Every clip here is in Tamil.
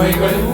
我一个人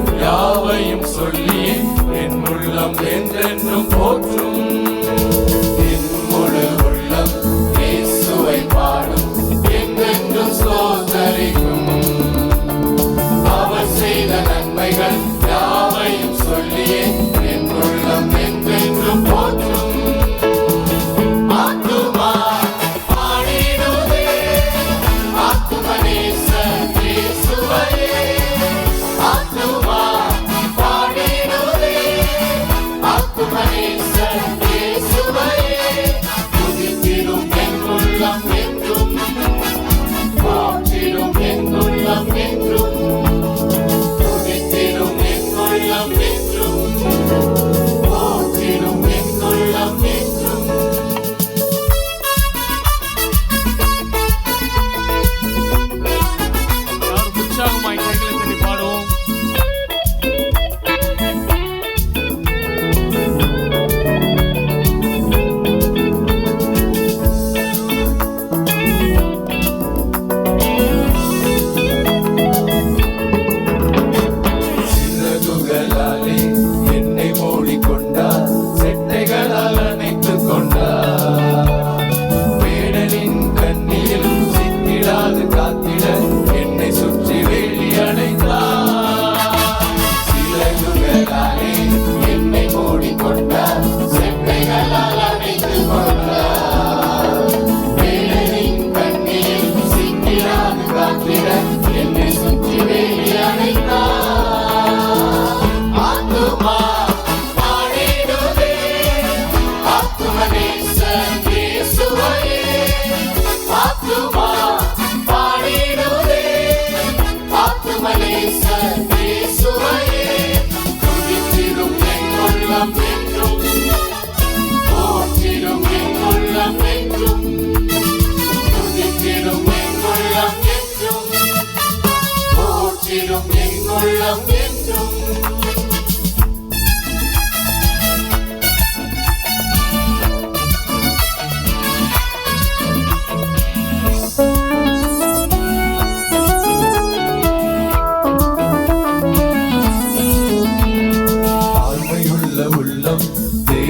உள்ளம் என்றும்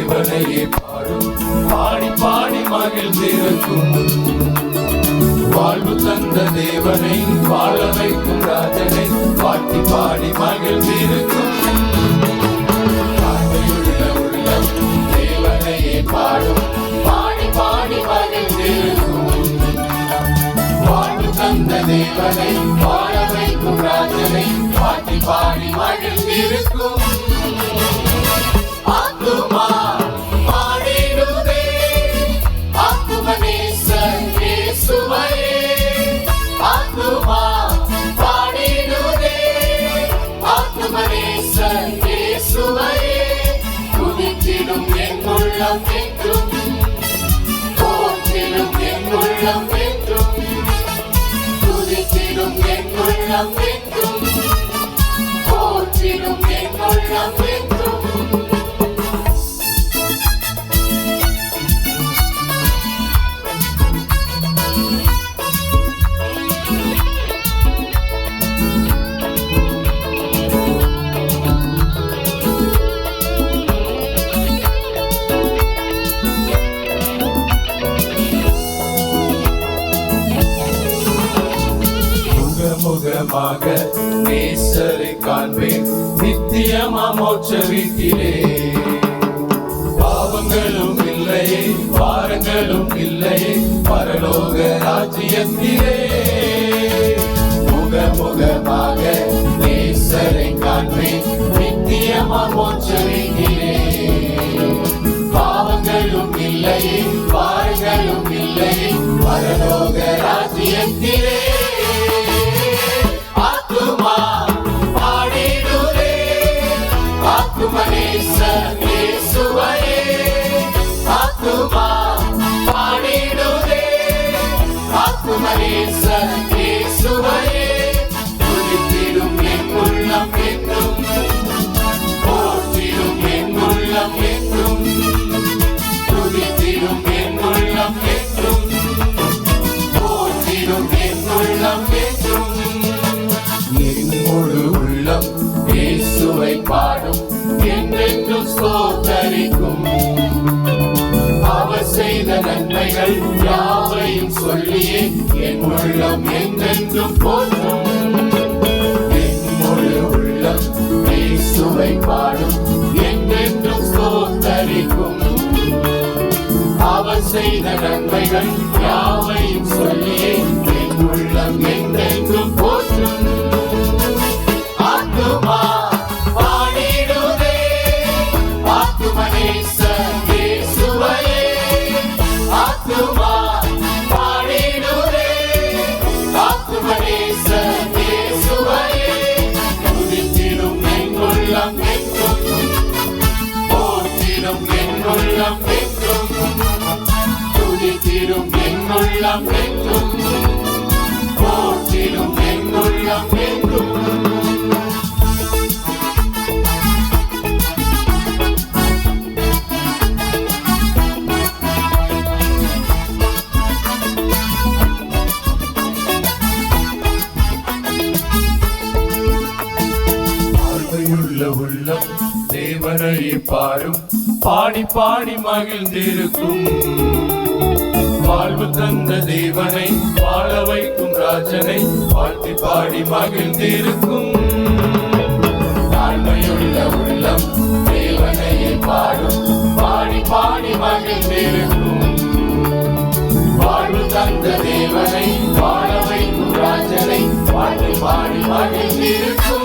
பாடலையே பாடும். பாடி பாடி மகிழ்ந்திருக்கும் வாழ்வு தந்த தேவனை வாழ வைக்கும். பாடி பாடி மகிழ்ந்திருக்கும். பார்வையுள்ள உள்ளம் தேவனையே தேவனை வாழ வைக்கும் ராஜனை Hello. முகமாக நேசரை காண்பேன். நித்தியமா மோட்ச வீட்டிலே பாவங்களும் இல்லையே பாரங்களும் இல்லையே பரலோக ராஜ்யத்திலே. முக முகமாக நேசரை காண்பேன். நித்தியமா மோட்ச வீட்டிலே பாவங்களும் இல்லையே பாரங்களும் இல்லையே பரலோக ராஜ்யத்திலே. கிறிஸ்துவை பாடும் என்றென்றும் ஸ்தோத்தரிக்கும். அவர் செய்த நன்மைகள் யாவையும் சொல்லியே என் உள்ளம் என்றென்றும் போற்றும். என் முழு உள்ளம் இயேசுவை பாடும் என்றென்றும் ஸ்தோத்தரிக்கும். அவர் செய்த நன்மைகள் யாவையும் சொல்லியே உள்ளம் என்றும் போற்றிடும் என் உள்ளம் உள்ளம் பாடி பாடி மகிழ்ந்திருக்கும். வாழ்வு தந்த தேவனை வாழ வைக்கும் ராஜனை வாழ்த்தி பாடி மகிழ்ந்திருக்கும். தாழ்மையுள்ள உள்ளம் தேவனையே பாடும். பாடி பாடி மகிழ்ந்திருக்கும். வாழ்வு தந்த தேவனை வாழ வைக்கும் ராஜனை வாழ்த்தி பாடி மகிழ்ந்திருக்கும்.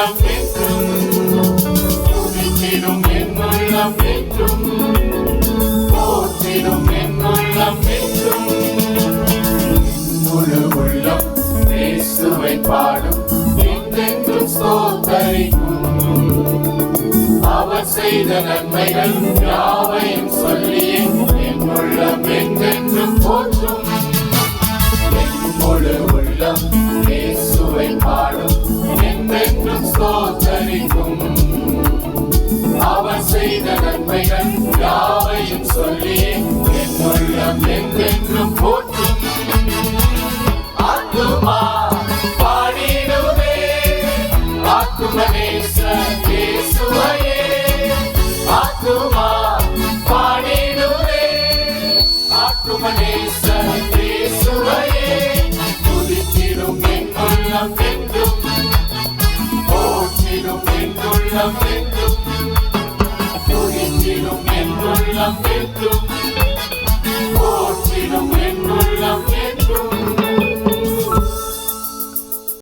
எங்குள்ளம் என்றும் துதித்திடும் எங்குள்ளம் என்றும் போற்றிடும் எங்குள்ளம் என்றும் முழு உள்ளம் இயேசுவை பாடும் என்றென்றும் ஸ்தோத்தரிக்கும் அவர் செய்த நன்மைகள் யாவையும் சொல்லியே என் உள்ளம் என்றென்றும் போற்றும் என் முழு உள்ளம் செய்த நன்மைகள் யாவையும் சொல்லி என் உள்ளம் என்றென்றும் போற்றும். ஆத்துமா பாடிடுவே ஆத்துமனேச ஆத்துமா பாடிடுவே ஆத்துமனேச துதித்திடும் என் உள்ளம் என்றும் போற்றிடும் என் உள்ளம் என்றும். துதித்திடும் என் உள்ளம் என்றும் போற்றிடும் என் உள்ளம் என்றும்